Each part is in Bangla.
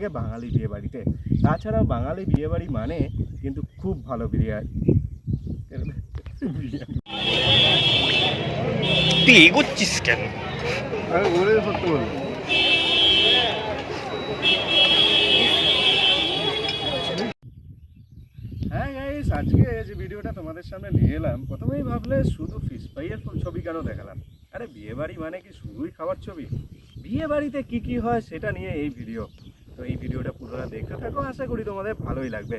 থাকে বাঙালি বিয়ে বাড়িতে তাছাড়াও বাঙালি বিয়ে বাড়ি মানে কিন্তু খুব ভালো বিরিয়ানি। তুই এগোচ্ছিস কেন? সত্যি বলব হ্যাঁ গাইস আজকে যে ভিডিওটা তোমাদের সামনে নিয়ে এলাম প্রথমেই ভাবলে শুধু ফিশ ফ্রাইয়ের ছবি কেন দেখালাম? আরে বিয়ে বাড়ি মানে কি শুধুই খাবার ছবি? বিয়ে বাড়িতে কি কি হয় সেটা নিয়ে এই ভিডিও তো এই ভিডিওটা পুরোটা দেখতে থাকো, আশা করি তোমাদের ভালোই লাগবে।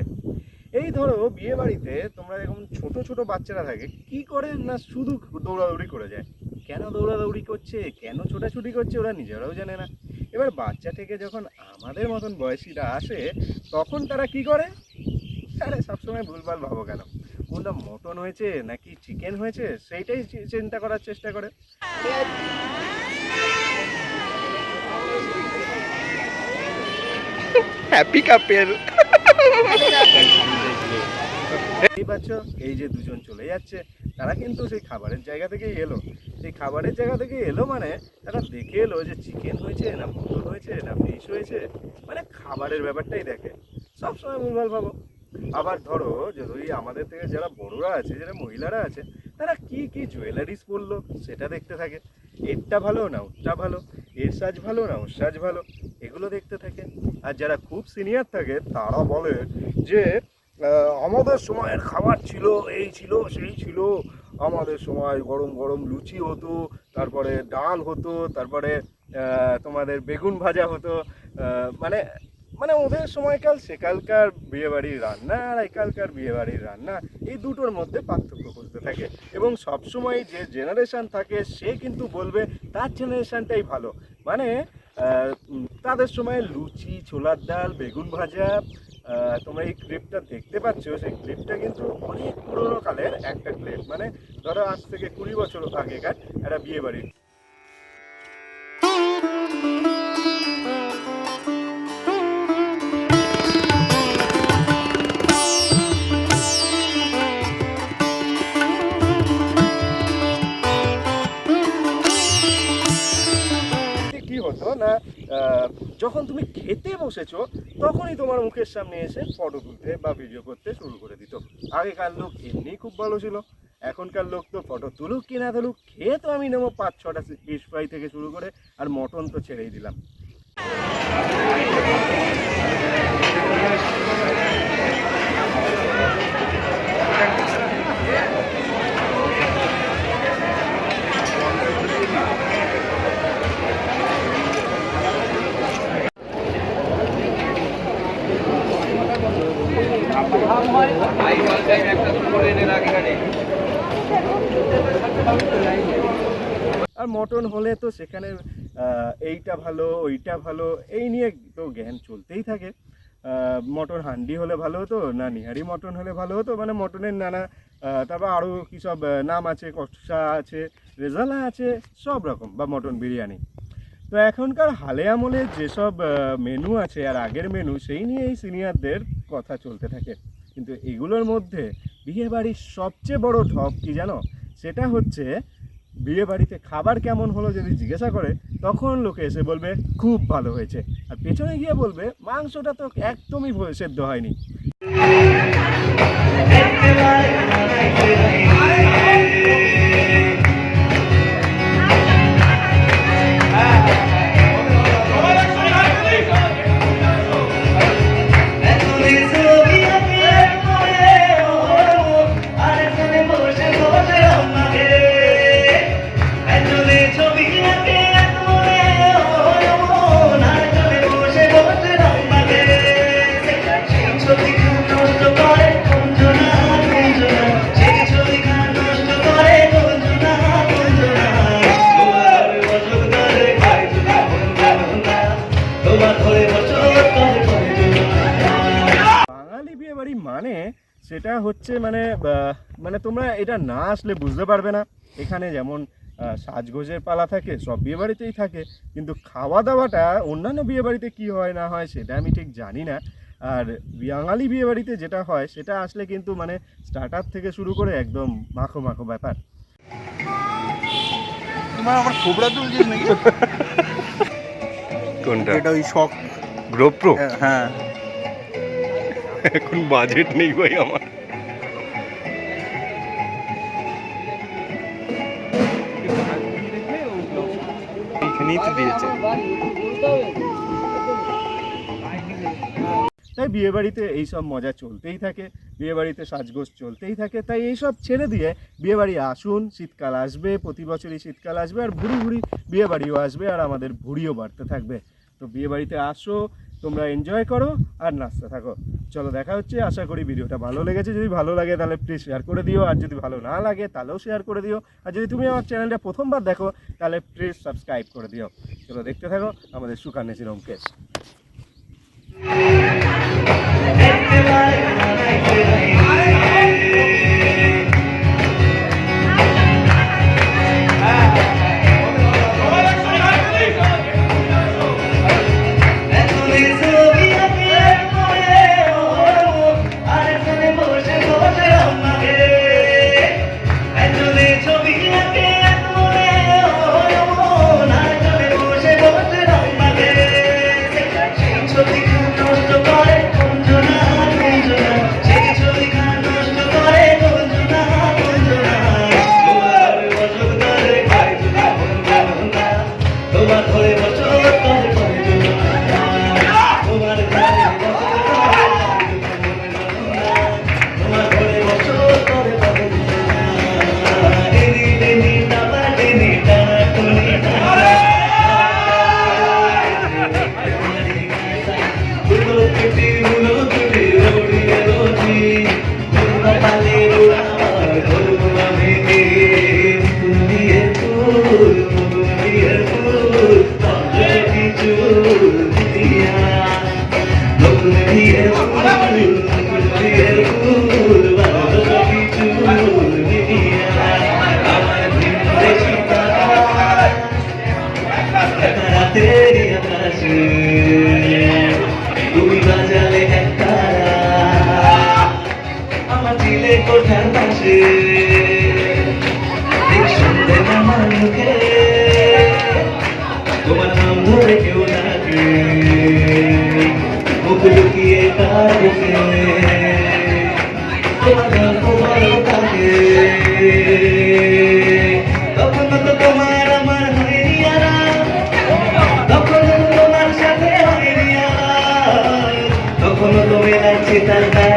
এই ধরো, বিয়ে বাড়িতে তোমরা এরকম ছোট ছোট বাচ্চারা থাকে, কি করে না শুধু দৌড়াদৌড়ি করে যায়? কেন দৌড়াদৌড়ি করছে? কেন ছোটাছুটি করছে? ওরা নিজেরাও জানে না। এবার বাচ্চা থেকে যখন আমাদের মতন বয়সীরা আসে, তখন তারা কি করে? আরে, সবসময় ভুলভাল ভাবো কেন? কোনটা মটন হয়েছে, নাকি চিকেন হয়েছে, সেইটাই চিন্তা করার চেষ্টা করে। হ্যাপি কাপেল এই পাচ্ছ এই যে দুজন চলে যাচ্ছে, তারা কিন্তু সেই খাবারের জায়গা থেকেই এলো। সেই খাবারের জায়গা থেকে এলো মানে তারা দেখে এলো যে চিকেন হয়েছে, না মটন হয়েছে, না ফিশ হয়েছে মানে খাবারের ব্যাপারটাই দেখে। সবসময় ভুলভাল ভাবো। আবার ধরো, যদি আমাদের থেকে যারা বড়রা আছে, যারা মহিলারা আছে, তারা কি কি জুয়েলারিস পরলো, সেটা দেখতে থাকে। এরটা ভালো, না ওরটা ভালো? এর সাজ ভালো না, ওর সাজ ভালো, এগুলো দেখতে থাকে আর যারা খুব সিনিয়র থাকে, তারা বলে যে আমাদের সময়ের খাবার ছিল, এই ছিল, সেই ছিল। আমাদের সময় গরম গরম লুচি হতো, তারপরে ডাল হতো, তারপরে তোমাদের বেগুন ভাজা হতো। মানে মানে ওদের সময়কাল সেকালকার বিয়েবাড়ির রান্না আর একালকার বিয়েবাড়ির রান্না, এই দুটোর মধ্যে পার্থক্য করতে থাকে। এবং সবসময় যে জেনারেশান থাকে, সে কিন্তু বলবে, তার জেনারেশানটাই ভালো। মানে তাদের সময় লুচি, ছোলার ডাল, বেগুন ভাজা তোমরা এই ক্লিপটা দেখতে পাচ্ছ, সেই ক্লিপটা কিন্তু অনেক পুরোনো কালের একটা ক্লিপ মানে ধরো আজ থেকে কুড়ি বছর আগেকার একটা বিয়ে বাড়ির যখন তুমি খেতে বসেছো, তখনই তোমার মুখের সামনে এসে ফটো তুলতে বা ভিডিও করতে শুরু করে দিত। আগেকার লোক এমনি খুব ভালো ছিল। এখনকার লোক তো ফটো তুলুক কি না তুলুক, খেয়ে তো আমি নেব পাঁচ, ছটা ফিশ ফ্রাই থেকে শুরু করে, আর মটন তো ছেড়েই দিলাম। আর মটন হলে তো সেখানে এইটা ভালো, ওইটা ভালো, এই নিয়ে তো জ্ঞান চলতেই থাকে। মটন হান্ডি হলে ভালো হতো, না নিহারি মটন হলে ভালো হতো মানে মটনের নানা তারপর আরও কী সব নাম আছে কষা আছে, রেজালা আছে, সব রকম, বা মটন বিরিয়ানি। তো এখনকার হালে আমলে যেসব মেনু আছে আর আগের মেনু সেই নিয়ে এই সিনিয়রদের কথা চলতে থাকে। কিন্তু এগুলোর মধ্যে বিয়ে বাড়ির সবচেয়ে বড় ঢপ কি জানো? সেটা হচ্ছে বিয়ে বাড়িতে খাবার কেমন হলো যদি জিজ্ঞাসা করে, তখন লোকে এসে বলবে, খুব ভালো হয়েছে। আর পেছনে গিয়ে বলবে, মাংসটা তো একদমই সেদ্ধ হয়নি। হচ্ছে মানে মানে তোমরা এটা না আসলে বুঝতে পারবে না। এখানে যেমন সাজগোজের পালা থাকে সব বিয়ে বাড়িতেই থাকে কিন্তু খাওয়া দাওয়াটা অন্যান্য বিয়ে বাড়িতে কী হয় না হয় সেটা আমি ঠিক জানি না। আর বাঙালি বিয়ে বাড়িতে যেটা হয় সেটা আসলে কিন্তু মানে স্টার্টার থেকে শুরু করে একদম মাখো মাখো ব্যাপার। তোমার আমার থোবড়া তুলছিস নাকি? কোনটা? এটা ওই শখ। গ্রোপ্রো হ্যাঁ এখন বাজেট নেই ভাই আমার। বিয়ে দিয়েছে। তাই এইসব মজা চলতেই থাকে বিয়েবাড়িতে সাজগোজ চলতেই থাকে, তাই এইসব ছেড়ে দিয়ে বিয়েবাড়ি আসুন, শীতকাল আসবে, প্রতি বছরই শীতকাল আসবে, আর ভুড়ি ভুড়ি বিয়েবাড়িও আসবে, আর আমাদের ভুড়িও বাড়তে থাকবে। তো বিয়ে বাড়িতে আসো তোমরা এনজয় করো আর নাচতে থাকো। চলো দেখা হচ্ছে, আশা করি ভিডিওটা ভালো লেগেছে। যদি ভালো লাগে তাহলে প্লিজ শেয়ার করে দিও, আর যদি ভালো না লাগে তাহলেও শেয়ার করে দিও। আর যদি তুমি আমার চ্যানেলটা প্রথমবার দেখো, তাহলে প্লিজ সাবস্ক্রাইব করে দিও। চলো দেখতে থাকো আমাদের সুকান্নে চিরমকেশ রাতের আকাশে। তুমি বাজালে একটা আমার দিলে কোঠার পাশে। শুনতে আমার মুখে। তোমার নাম ধরে কেউ ডাকে। মুখ লুকিয়ে কার বুকে। Thank you.